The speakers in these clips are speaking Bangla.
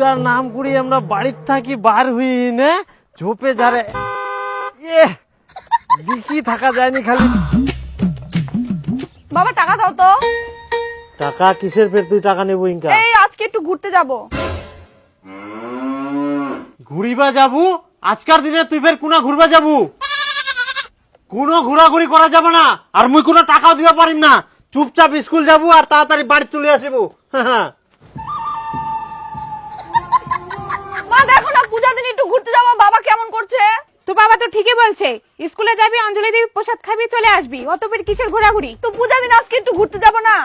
পূজার নাম করি আমরা বাড়ির থাকি বার হই না ঝোপে যারে এ দেখি থাকা যায়নি খালি। বাবা টাকা দাও তো। টাকা কিসের ফের তুই টাকা নেব ইনকা? এই আজকে একটু ঘুরতে যাব। ঘুরিবা যাবু? আজকার দিনে তুই ফের কোনা ঘুরবা যাবু? কোনো ঘোরাঘুরি করা যাবে না? আর মুই কোনো টাকাও দিবা পারিম না। চুপচাপ স্কুল যাব আর তাড়াতাড়ি বাড়ি চলে আসব। হ্যাঁ ঘুরতে যাব বাবা কেমন করছে? তো বাবা তো ঠিকই বলছে স্কুলে যাবি অঞ্জলি দেবী প্রসাদ খাবি চলে আসবি। অত বের কিসের ঘোরাঘুরি? তো পূজা দিন আজকে একটু ঘুরতে যাব না।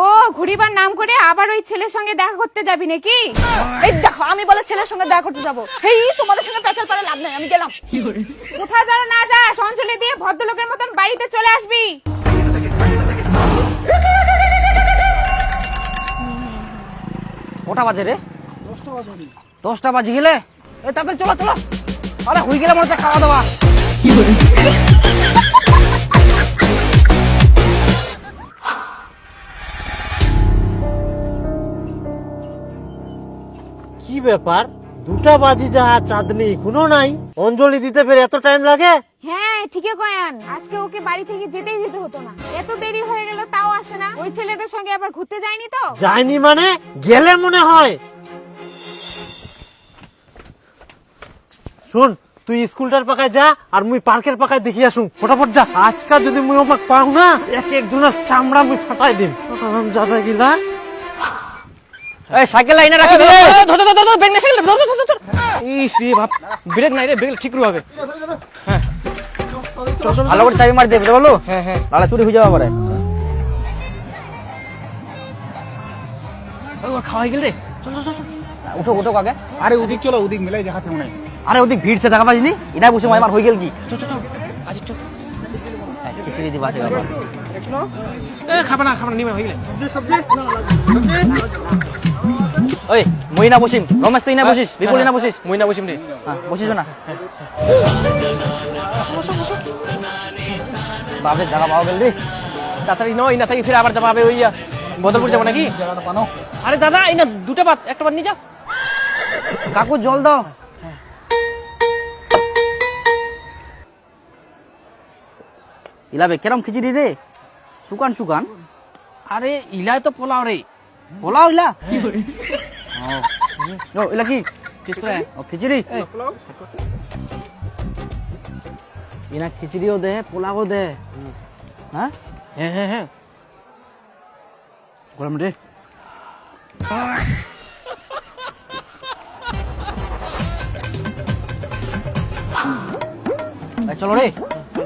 ও ঘুরিবার নাম করে আবার ওই ছেলের সঙ্গে দেখা করতে যাবি নাকি? এই দেখো আমি বলে ছেলের সঙ্গে দেখা করতে যাব। হেই তোমাদের সঙ্গে পেঁচাল পারে লাভ নাই আমি গেলাম। কোথাও যেন না যাস অঞ্জলি দিয়ে ভদ্রলোকের মতন বাড়িতে চলে আসবি। কটা বাজে রে? দশটা বাজে গেলে? এ তাড়াতাড়ি চলো চলো। আরে হয়ে গেলে মনে হচ্ছে খাওয়া দাওয়া। কি ব্যাপার? দুটা বাজি যা চাঁদনি কোনো নাই? অঞ্জলি দিতে ফের এত টাইম লাগে? হ্যাঁ ঠিকই কয়ান। আজকে ওকে বাড়ি থেকে যেতেই দিতে হতো না। এত দেরি হয়ে গেল তাও আসে না। ওই ছেলেটার সঙ্গে আবার ঘুরতে যায়নি তো? যায়নি মানে? গেলে মনে হয়। শোন তুই স্কুলটার পাকায় যা আর মুই পার্কের পাকায় দেখি আসুন। ফটাফট যা। আজকাল যদি মুই ওমাক পাও না এক একজনের চামড়া মুই ফাটাই দিম। জাদা গিলা। এই সাইকেল লাইনে রাখি দে। ধর ধর ধর ধর ব্রেক নাই সাইকেল ধর ধর ধর ধর ইস রে বাপ ব্রেক নাই রে ব্রেক ঠিক করে হবে ভালো করে চাবি মার দে বুঝতে পারল? হ্যাঁ হ্যাঁ। চুরি হয়ে যাবে পারে। ওই ওর গেল রে। চল চল চল চল। উঠো উঠো আগে আরে উদিক চলো উদিক মেলাই দেখাচ্ছে মনে হয়। আরে ওদিক ভিড়ছে দেখা পাইনি এটা বুঝে আমার হয়ে গেল কি? হ্যাঁ, খিচুড়ি দিবা আছে বাবা না খাবে না নিমে হয়ে গেলে। ওই মই না বসিম। রমেশ তুই না বসিস? বিপুল না বসিস? মই না বসিম রে। হ্যাঁ, বসিস না। বাপরে জায়গা পাওয়া গেল রে। তাড়াতাড়ি নয় না থাকি ফিরে আবার যাব হবে ওই ইয়া, বদরপুর যাব নাকি? আরে দাদা এই না দুটো বাত একটা বাত নিয়ে যাও। কাকু জল দাও। ইলাবে কেরম খিচুড়ি রে? শুকান শুকান। আরে ইলায় তো পোলাও রে। পোলাও ইলা? ও ইলা কি? খিচুড়ি? ইনা খিচুড়িও দে পোলাও দে। হ্যাঁ? হ্যাঁ হ্যাঁ হ্যাঁ। গরম রে চলো রে।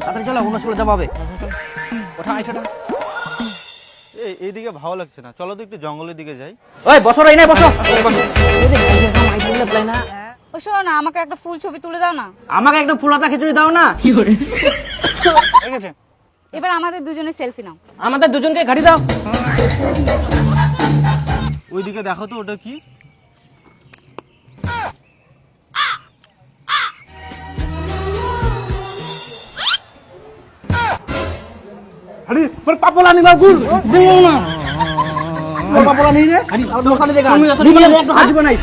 তাড়াতাড়ি চলো অন্য স্কুলে যাব হবে ওঠা আইসা এই এইদিকে ভালো লাগছে না। চলো তো একটু জঙ্গলের দিকে যাই। ওই বসো রে নাই বসো। ও শোনো না আমাকে একটা ফুল ছবি তুলে দাও না। আমাকে একটু ফুলাতা খিচুড়ি দাও না। এবার আমাদের দুজনে সেলফি নাও। আমাদের দুজনকে গাড়ি দাও। ওইদিকে দেখো তো ওটা কি? আরে মোর পাপলা নি বাবু দিও না। পাপলা নি রে আরে দোকানে দেখা তুমি একটু হাত? দিব নাই।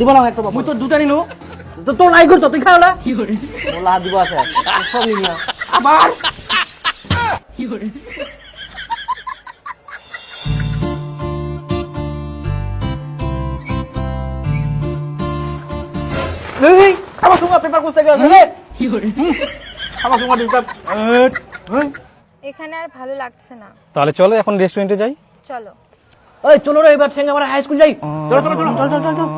দিব না একটু মুই তো দুটা নিলো। তো তোর লাই করতো তুই খাওলা বলা হাত দিব আছে। সব নিয়া আবার? এই আমার সঙ্গে পেপার করতে গেছে রে। আমার তোমার ডিস্টার্ব এখানে আর ভালো লাগছে না। তাহলে চলো এখন রেস্টুরেন্টে যাই। চলো। ওই চলো রে এবার ঠেঙ্গা আমরা হাই স্কুল যাই। চলো চলো চলো চল চল চল।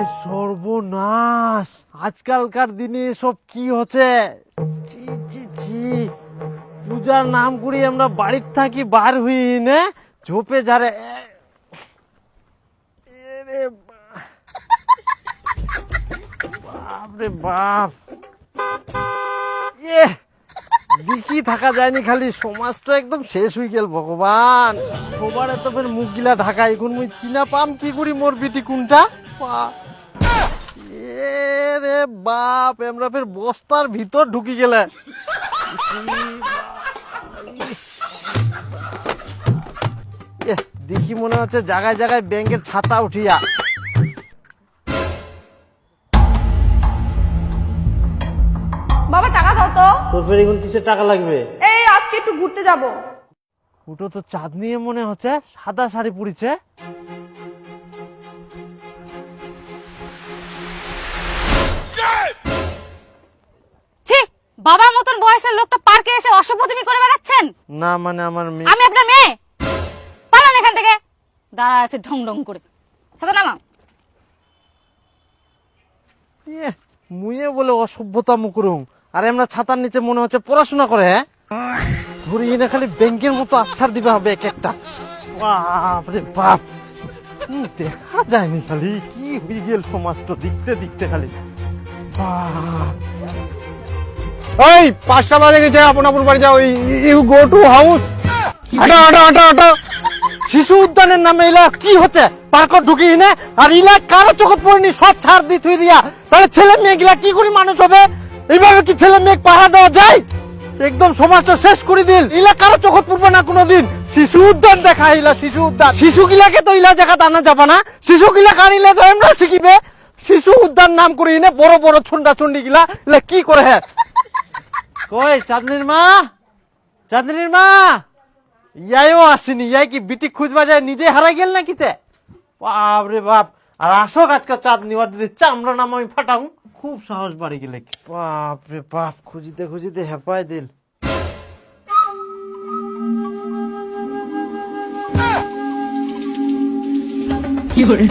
আয় সর্বনাশ। আজকালকার দিনে সব কি হচ্ছে? ছি ছি ছি। পূজার নাম করি আমরা বাড়ির থাকি, বার হই, না? ঝোপে যারে বাপ রে বাপ। এ দেখি থাকা যায়নি খালি, সমাজ তো একদম শেষ হয়ে গেল, ভগবান। সবার এত ফের মুখ গিলা ঢাকা, এখন মুই চিনা পাম, কি করি মোর বিটি কোনটা? পা- এ রে বাপ আমরা ফের বস্তার ভিতর ঢুকি গেলে দেখি মনে হচ্ছে জায়গায় জায়গায় ব্যাংকের ছাতা উঠিয়া। বাবা টাকা দাও তো। তোর ফের এখন কিসের টাকা লাগবে? এই আজকে একটু ঘুরতে যাব। ওটা তো চাঁদ নিয়ে মনে হচ্ছে সাদা শাড়ি পরিছে। বাবার মতন বয়সের লোকটা পার্কে এসে অসভ্যতমি করে বেড়াচ্ছেন? না মানে আমার মেয়ে। আমি আপনার মেয়ে। পালান এখান থেকে। দাঁড়া আছে ঢং ঢং করে। সাথে নামা ইয়ে, মুয়ে বলে অসভ্যতা মুকরুম আর আমরা ছাতার নিচে মনে হচ্ছে পড়াশোনা করে হ্যাঁ? ধরি এনে খালি ব্যাংকের মতো আচ্ছার দিবে হবে এক একটা। বাপরে বাপ। দেখা যায়নি খালি। কি হয়ে গেল সমাজটা দেখতে দেখতে খালি। বাপ। ওই পাঁচটা বাজে গেছে, আপন আপন বাড়ি যাও। ইউ গো টু হাউস হাঁটো হাঁটো হাঁটো হাঁটো। শিশু উদ্যানের নামে ইলা কি হচ্ছে? পার্ক ঢুকি নে আর ইলা কারও চোখত পড়েনি, সব ছাড় দি থুই দিয়া। তাহলে ছেলে মেয়ে গিলা কি করে মানুষ হবে? এইভাবে কি ছেলে মেয়ে পাহারা দেওয়া যায়? একদম সমাজটা শেষ করে দিল। ইলা কারও চোখত পড়বে না কোনোদিন। শিশু উদ্যান দেখা ইলা শিশু উদ্যান। শিশু গিলাকে তো ইলা জায়গা আনা যাবে না। শিশু গিলা কানিলে তো আমরা শিখিবে। শিশু উদ্যান নাম করে ইনে বড় বড় ছুন্ডা ছুন্ডি গিলা। কি করে হ্যাঁ কই, চাঁদনির মা? চাঁদনির মা? ইয়াইও আসেনি, ইয়াই কি বিটি খুঁজবা যায়, নিজে হারাই গেল না কিতে বাপ রে বাপ, আর আসো আজকে চাঁদ নিবার দিদি চামড়া নাম আমি ফাটাও। খুব সাহস বাড়ি গেলে বাপ রে বাপ, খুঁজিতে খুঁজিতে হেপাই দিল। ওই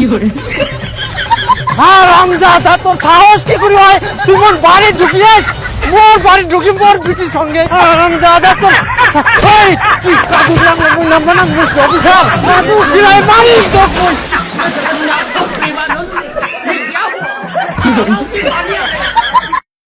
তারা কি করে? তোর সাহস কি করে হয়? তুই মোর বাড়ি ঢুকিয়েস? মোর বাড়ি ঢুকি মোর বিটির সঙ্গে। হারামজাদা তোর এই কি কাকু লাগল মুই নাম্বার না? মুই অফিসার কাকু সিলাই মারি? তো কই